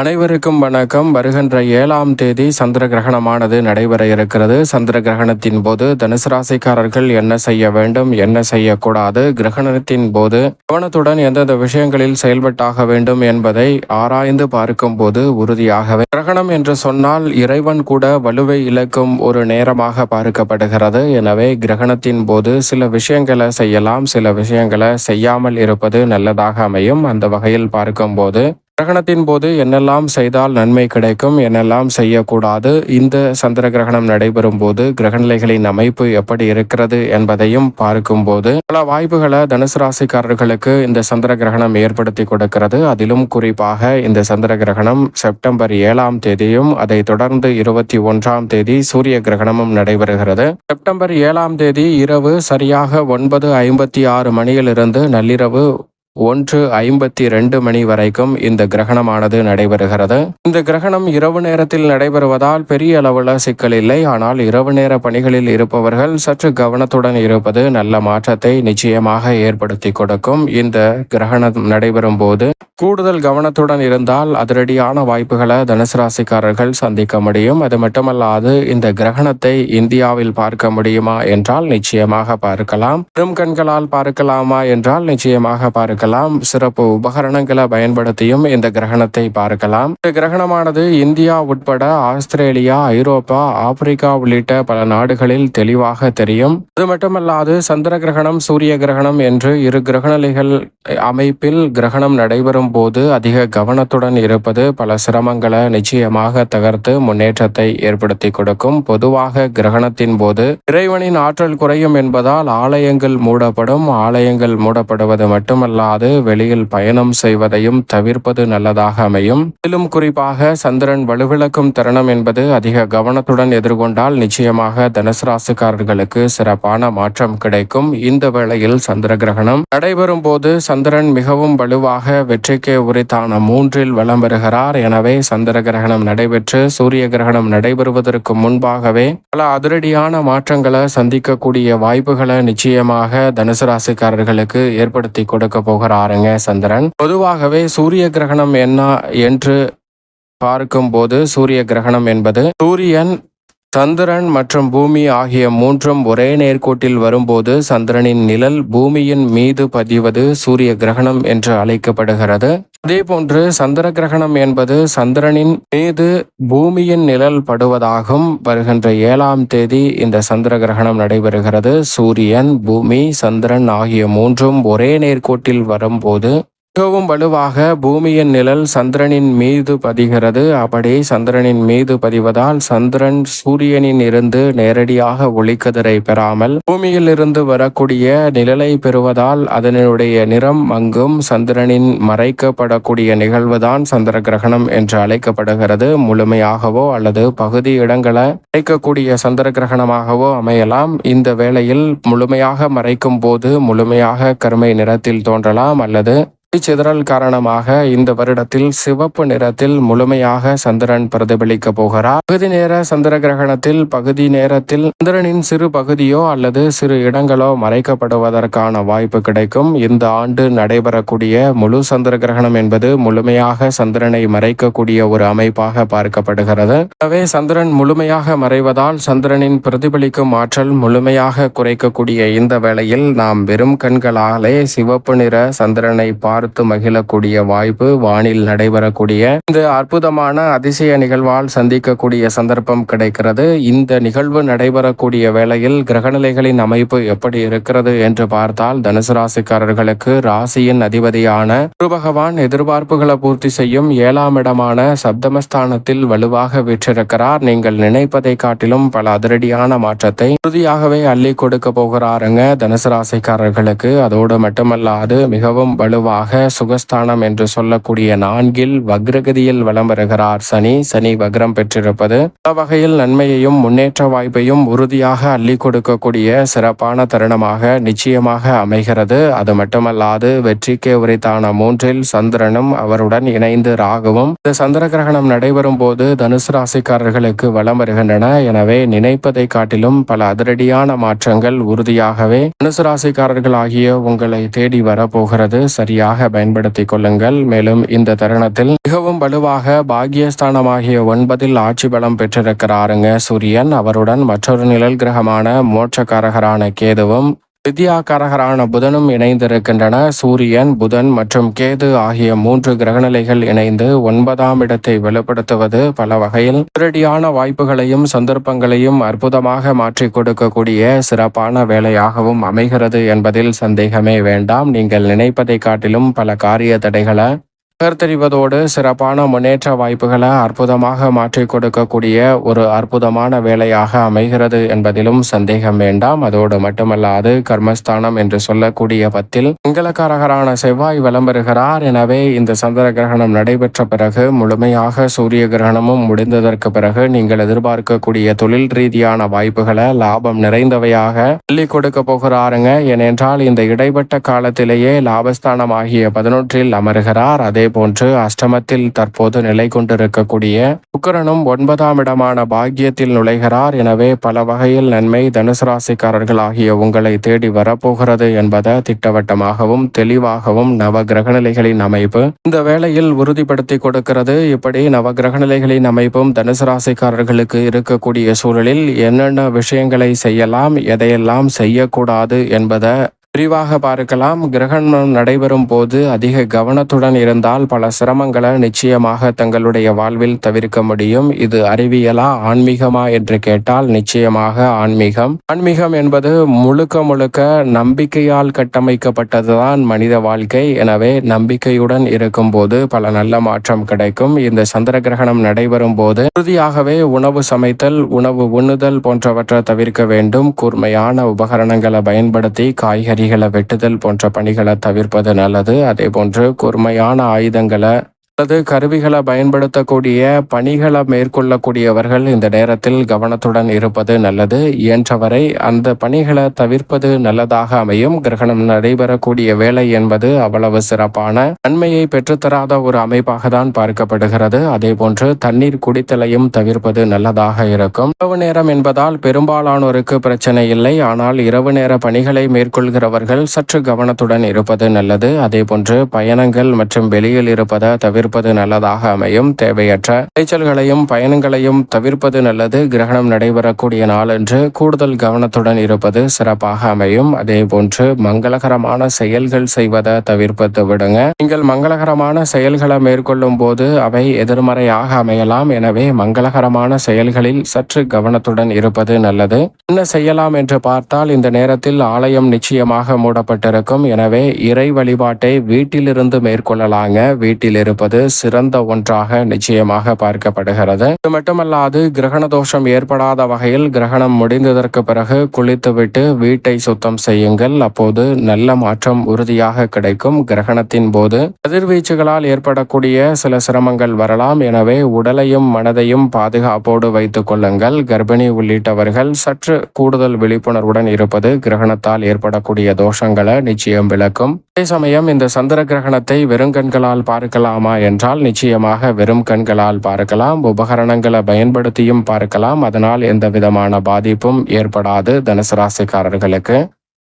அனைவருக்கும் வணக்கம். வருகின்ற ஏழாம் தேதி சந்திர கிரகணமானது நடைபெற இருக்கிறது. சந்திர கிரகணத்தின் போது தனுசு ராசிக்காரர்கள் என்ன செய்ய வேண்டும் என்ன செய்யக்கூடாது கிரகணத்தின் போது கவனத்துடன் எந்தெந்த விஷயங்களில் செயல்பட்டாக வேண்டும் என்பதை ஆராய்ந்து பார்க்கும் போது உறுதியாகவே கிரகணம் என்று சொன்னால் இறைவன் கூட வலுவை இழக்கும் ஒரு நேரமாக பார்க்கப்படுகிறது. எனவே கிரகணத்தின் போது சில விஷயங்களை செய்யலாம். சில விஷயங்களை செய்யாமல் இருப்பது நல்லதாக அமையும். அந்த வகையில் பார்க்கும்போது கிரகணத்தின் போது என்னெல்லாம் செய்தால் நன்மை கிடைக்கும் என்னெல்லாம் செய்யக்கூடாது இந்த சந்திர கிரகணம் நடைபெறும் போது கிரகநிலைகளின் அமைப்பு எப்படி இருக்கிறது என்பதையும் பார்க்கும்போது பல வாய்ப்புகளை தனுசு ராசிக்காரர்களுக்கு இந்த சந்திர கிரகணம் ஏற்படுத்தி கொடுக்கிறது. அதிலும் குறிப்பாக இந்த சந்திர கிரகணம் செப்டம்பர் ஏழாம் தேதியும் அதை தொடர்ந்து இருபத்தி ஒன்றாம் தேதி சூரிய கிரகணமும் நடைபெறுகிறது. செப்டம்பர் ஏழாம் தேதி இரவு சரியாக ஒன்பது ஐம்பத்தி ஆறு மணியிலிருந்து நள்ளிரவு ஒன்று ஐம்பத்தி ரெண்டு மணி வரைக்கும் இந்த கிரகணமானது நடைபெறுகிறது. இந்த கிரகணம் இரவு நேரத்தில் நடைபெறுவதால் பெரிய அளவுல சிக்கல் இல்லை. ஆனால் இரவு நேர பணிகளில் இருப்பவர்கள் சற்று கவனத்துடன் இருப்பது நல்ல மாற்றத்தை நிச்சயமாக ஏற்படுத்தி கொடுக்கும். இந்த கிரகணம் நடைபெறும் போது கூடுதல் கவனத்துடன் இருந்தால் அதிரடியான வாய்ப்புகளை தனுசு ராசிக்காரர்கள் சந்திக்க முடியும். அது மட்டுமல்லாது இந்த கிரகணத்தை இந்தியாவில் பார்க்க முடியுமா என்றால் நிச்சயமாக பார்க்கலாம். பெரும் கண்களால் பார்க்கலாமா என்றால் நிச்சயமாக பார்க்கலாம். சிறப்பு உபகரணங்களை பயன்படுத்தியும் இந்த கிரகணத்தை பார்க்கலாம். இந்த கிரகணமானது இந்தியா உட்பட ஆஸ்திரேலியா ஐரோப்பா ஆப்பிரிக்கா உள்ளிட்ட பல நாடுகளில் தெளிவாக தெரியும். அது மட்டுமல்லாது சந்திர கிரகணம் சூரிய கிரகணம் என்று இரு கிரகணலிகள் அமைப்பில் கிரகணம் நடைபெறும் போது அதிக கவனத்துடன் இருப்பது பல சிரமங்களை நிச்சயமாக தகர்த்து முன்னேற்றத்தை ஏற்படுத்தி கொடுக்கும். பொதுவாக கிரகணத்தின் போது இறைவனின் ஆற்றல் குறையும் என்பதால் ஆலயங்கள் மூடப்படும். ஆலயங்கள் மூடப்படுவது மட்டுமல்லாது வெளியில் பயணம் செய்வதையும் தவிர்ப்பது நல்லதாக அமையும். மேலும் குறிப்பாக சந்திரன் வலுவிழக்கும் தருணம் என்பது அதிக கவனத்துடன் எதிர்கொண்டால் நிச்சயமாக தனுசு ராசிக்காரர்களுக்கு சிறப்பான மாற்றம் கிடைக்கும். இந்த வேளையில் சந்திர கிரகணம் நடைபெறும் போது சந்திரன் மிகவும் வலுவாக வெற்றிக்கு உரித்தான மூன்றில் வலம் பெறுகிறார் எனவே சந்திர கிரகணம் நடைபெற்று சூரிய கிரகணம் நடைபெறுவதற்கு முன்பாகவே பல அதிரடியான மாற்றங்களை சந்திக்கக்கூடிய வாய்ப்புகளை நிச்சயமாக தனுசு ராசிக்காரர்களுக்கு ஏற்படுத்தி கொடுக்க போகிறாருங்க சந்திரன். பொதுவாகவே சூரிய கிரகணம் என்ன என்று பார்க்கும்போது சூரிய கிரகணம் என்பது சூரியன் சந்திரன் மற்றும் பூமி ஆகிய மூன்றும் ஒரே நேர்கோட்டில் வரும்போது சந்திரனின் நிழல் பூமியின் மீது பதிவது சூரிய கிரகணம் என்று அழைக்கப்படுகிறது. அதேபோன்று சந்திர கிரகணம் என்பது சந்திரனின் மீது பூமியின் நிழல் படுவதாகும். வருகின்ற ஏழாம் தேதி இந்த சந்திர கிரகணம் நடைபெறுகிறது. சூரியன் பூமி சந்திரன் ஆகிய மூன்றும் ஒரே நேர்கோட்டில் வரும்போது மிகவும் வலுவாக பூமியின் நிழல் சந்திரனின் மீது பதிகிறது. அப்படி சந்திரனின் மீது பதிவதால் சந்திரன் சூரியனின் இருந்து நேரடியாக ஒளிக்கதிரை பெறாமல் பூமியில் இருந்து வரக்கூடிய நிழலை பெறுவதால் அதனுடைய நிறம் மங்கும் சந்திரனின் மறைக்கப்படக்கூடிய நிகழ்வுதான் சந்திர கிரகணம் என்று அழைக்கப்படுகிறது. முழுமையாகவோ அல்லது பகுதி இடங்களை மறைக்கக்கூடிய சந்திர கிரகணமாகவோ அமையலாம். இந்த வேளையில் முழுமையாக மறைக்கும் போது முழுமையாக கருமை நிறத்தில் தோன்றலாம் அல்லது சிதறல் காரணமாக இந்த வருடத்தில் சிவப்பு நிறத்தில் முழுமையாக சந்திரன் பிரதிபலிக்க போகிறார். பகுதி நேர சந்திர கிரகணத்தில் பகுதி நேரத்தில் சந்திரனின் சிறு பகுதியோ அல்லது சிறு இடங்களோ மறைக்கப்படுவதற்கான வாய்ப்பு கிடைக்கும். இந்த ஆண்டு நடைபெறக்கூடிய முழு சந்திர கிரகணம் என்பது முழுமையாக சந்திரனை மறைக்கக்கூடிய ஒரு அமைப்பாக பார்க்கப்படுகிறது. எனவே சந்திரன் முழுமையாக மறைவதால் சந்திரனின் பிரதிபலிக்கும் ஆற்றல் முழுமையாக குறைக்கக்கூடிய இந்த வேளையில் நாம் வெறும் கண்களாலே சிவப்பு நிற சந்திரனை பார்த்து மகிழக்கூடிய வாய்ப்பு வானில் நடைபெறக்கூடிய இந்த அற்புதமான அதிசய நிகழ்வால் சந்திக்கக்கூடிய சந்தர்ப்பம் கிடைக்கிறது. இந்த நிகழ்வு நடைபெறக்கூடிய வேளையில் கிரகநிலைகளின் அமைப்பு எப்படி இருக்கிறது என்று பார்த்தால் தனுசு ராசிக்காரர்களுக்கு ராசியின் அதிபதியான குரு பகவான் எதிர்பார்ப்புகளை பூர்த்தி செய்யும் ஏழாம் இடமான சப்தமஸ்தானத்தில் வலுவாக வீற்றிருக்கிறார். நீங்கள் நினைப்பதை காட்டிலும் பல அதிரடியான மாற்றத்தை உறுதியாகவே அள்ளி கொடுக்க போகிறாருங்க தனுசு ராசிக்காரர்களுக்கு. அதோடு மட்டுமல்லாது மிகவும் வலுவாக சுகஸ்தானம் என்று சொல்லக்கூடிய நான்கில் வக்ரகதியில் வலம் பெறுகிறார் சனி. சனி வக்ரம் பெற்றிருப்பது பல வகையில் நன்மையையும் முன்னேற்ற வாய்ப்பையும் உறுதியாக அள்ளி கொடுக்கக்கூடிய சிறப்பான தருணமாக நிச்சயமாக அமைகிறது. அது மட்டுமல்லாது வெற்றிக்கு உரித்தான மூன்றில் சந்திரனும் அவருடன் இணைந்து ராகுவும் இந்த சந்திர கிரகணம் நடைபெறும் போது தனுசு ராசிக்காரர்களுக்கு வலம் வருகின்றன. எனவே நினைப்பதை காட்டிலும் பல அதிரடியான மாற்றங்கள் உறுதியாகவே தனுசு ராசிக்காரர்கள் ஆகிய உங்களை தேடி வரப்போகிறது. சரியாக முழுமையாக பயன்படுத்திக் கொள்ளுங்கள். மேலும் இந்த தருணத்தில் மிகவும் வலுவாக பாகியஸ்தானமாகிய ஒன்பதில் ஆட்சி பலம் பெற்றிருக்கிறாருங்க சூரியன். அவருடன் மற்றொரு நிழல் கிரகமான மோட்சக்காரகரான கேதுவும் வித்யாகாரகரான புதனும் இணைந்திருக்கின்றன. சூரியன் புதன் மற்றும் கேது ஆகிய மூன்று கிரகநிலைகள் இணைந்து ஒன்பதாம் இடத்தை வெளிப்படுத்துவது பல வகையில் திருடியான வாய்ப்புகளையும் சந்தர்ப்பங்களையும் அற்புதமாக மாற்றிக் கொடுக்கக்கூடிய சிறப்பான வேலையாகவும் அமைகிறது என்பதில் சந்தேகமே வேண்டாம். நீங்கள் நினைப்பதை காட்டிலும் பல காரிய தடைகளை கருத்தறிவதோடு சிறப்பான முன்னேற்ற வாய்ப்புகளை அற்புதமாக மாற்றிக் கொடுக்கக்கூடிய ஒரு அற்புதமான வேலையாக அமைகிறது என்பதிலும் சந்தேகம் வேண்டாம். அதோடு மட்டுமல்லாது கர்மஸ்தானம் என்று சொல்லக்கூடிய பத்தில் மங்களக்காரகரான செவ்வாய் விளம்பருகிறார். எனவே இந்த சந்திர கிரகணம் நடைபெற்ற பிறகு முழுமையாக சூரிய கிரகணமும் முடிந்ததற்கு பிறகு நீங்கள் எதிர்பார்க்கக்கூடிய தொழில் ரீதியான வாய்ப்புகளை லாபம் நிறைந்தவையாக அள்ளி கொடுக்க போகிறாருங்க. ஏனென்றால் இந்த இடைப்பட்ட காலத்திலேயே லாபஸ்தானம் ஆகிய பதினொன்றில் அமர்கிறார். அதே போன்று அஷ்டமத்தில் தற்போது நிலை கொண்டிருக்கக்கூடிய சுக்கரனும் ஒன்பதாம் இடமான பாக்கியத்தில் நுழைகிறார். எனவே பல வகையில் நன்மை தனுசு ராசிக்காரர்கள் ஆகிய உங்களை தேடி வரப்போகிறது என்பதை திட்டவட்டமாகவும் தெளிவாகவும் நவ கிரகநிலைகளின் அமைப்பு இந்த வேளையில் உறுதிப்படுத்தி கொடுக்கிறது. இப்படி நவ கிரகநிலைகளின் அமைப்பும் தனுசு ராசிக்காரர்களுக்கு இருக்கக்கூடிய சூழலில் என்னென்ன விஷயங்களை செய்யலாம் எதையெல்லாம் செய்யக்கூடாது என்பதை விரிவாக பார்க்கலாம். கிரகணம் நடைபெறும் போது அதிக கவனத்துடன் இருந்தால் பல சிரமங்களை நிச்சயமாக தங்களுடைய வாழ்வில் தவிர்க்க முடியும். இது அறிவியலா ஆன்மீகமா என்று கேட்டால் நிச்சயமாக ஆன்மீகம். ஆன்மீகம் என்பது முழுக்க முழுக்க நம்பிக்கையால் கட்டமைக்கப்பட்டதுதான் மனித வாழ்க்கை. எனவே நம்பிக்கையுடன் இருக்கும் போது பல நல்ல மாற்றம் கிடைக்கும். இந்த சந்திர கிரகணம் நடைபெறும் போது உறுதியாகவே உணவு சமைத்தல் உணவு உண்ணுதல் போன்றவற்றை தவிர்க்க வேண்டும். கூர்மையான உபகரணங்களை பயன்படுத்தி காய்கறி செடிகளை வெட்டுதல் போன்ற பணிகளை தவிர்ப்பது நல்லது. அதே போன்று கூர்மையான ஆயுதங்களை அல்லது கருவிகளை பயன்படுத்தக்கூடிய பணிகளை மேற்கொள்ளக்கூடியவர்கள் இந்த நேரத்தில் கவனத்துடன் இருப்பது நல்லது. இயன்றவரை அந்த பணிகளை தவிர்ப்பது நல்லதாக அமையும். கிரகணம் நடைபெறக்கூடிய வேலை என்பது அவ்வளவு சிறப்பான நன்மையை பெற்றுத்தராத ஒரு அமைப்பாக தான் பார்க்கப்படுகிறது. அதே போன்று தண்ணீர் குடித்தலையும் தவிர்ப்பது நல்லதாக இருக்கும். இரவு நேரம் என்பதால் பெரும்பாலானோருக்கு பிரச்சனை இல்லை. ஆனால் இரவு நேர பணிகளை மேற்கொள்கிறவர்கள் சற்று கவனத்துடன் இருப்பது நல்லது. அதே போன்று பயணங்கள் மற்றும் வெளியில் இருப்பதை தவிர இருப்பது நல்லதாக அமையும். தேவையற்ற இறைச்சல்களையும் பயணங்களையும் தவிர்ப்பது நல்லது. கிரகணம் நடைபெறக்கூடிய நாளன்று கூடுதல் கவனத்துடன் இருப்பது சிறப்பாக அமையும். அதே போன்று மங்களகரமான செயல்கள் செய்வதை தவிர்ப்பது விடுங்க. நீங்கள் மங்களகரமான செயல்களை மேற்கொள்ளும் போது அவை எதிர்மறையாக அமையலாம். எனவே மங்களகரமான செயல்களில் சற்று கவனத்துடன் இருப்பது நல்லது. என்ன செய்யலாம் என்று பார்த்தால் இந்த நேரத்தில் ஆலயம் நிச்சயமாக மூடப்பட்டிருக்கும். எனவே இறை வழிபாட்டை வீட்டிலிருந்து மேற்கொள்ளலாங்க. வீட்டில் இருப்பது என்பது சிறந்த ஒன்றாக நிச்சயமாக பார்க்கப்படுகிறது. இது மட்டுமல்லாது கிரகண தோஷம் ஏற்படாத வகையில் கிரகணம் முடிந்ததற்கு பிறகு குளித்துவிட்டு வீட்டை சுத்தம் செய்யுங்கள். அப்போது நல்ல மாற்றம் உறுதியாக கிடைக்கும். கிரகணத்தின் போது கதிர்வீச்சுகளால் ஏற்படக்கூடிய சில சிரமங்கள் வரலாம். எனவே உடலையும் மனதையும் பாதுகாப்போடு வைத்துக் கொள்ளுங்கள். கர்ப்பிணி உள்ளிட்டவர்கள் சற்று கூடுதல் விழிப்புணர்வுடன் இருப்பது கிரகணத்தால் ஏற்படக்கூடிய தோஷங்களை நிச்சயம் விளக்கும். அதே சமயம் இந்த சந்திர கிரகணத்தை வெறுங்கண்களால் பார்க்கலாமா என்றால் நிச்சயமாக வெறும் கண்களால் பார்க்கலாம் உபகரணங்களை பயன்படுத்தியும் பார்க்கலாம். அதனால் எந்த விதமான பாதிப்பும் ஏற்படாது தனுசு ராசிக்காரர்களுக்கு.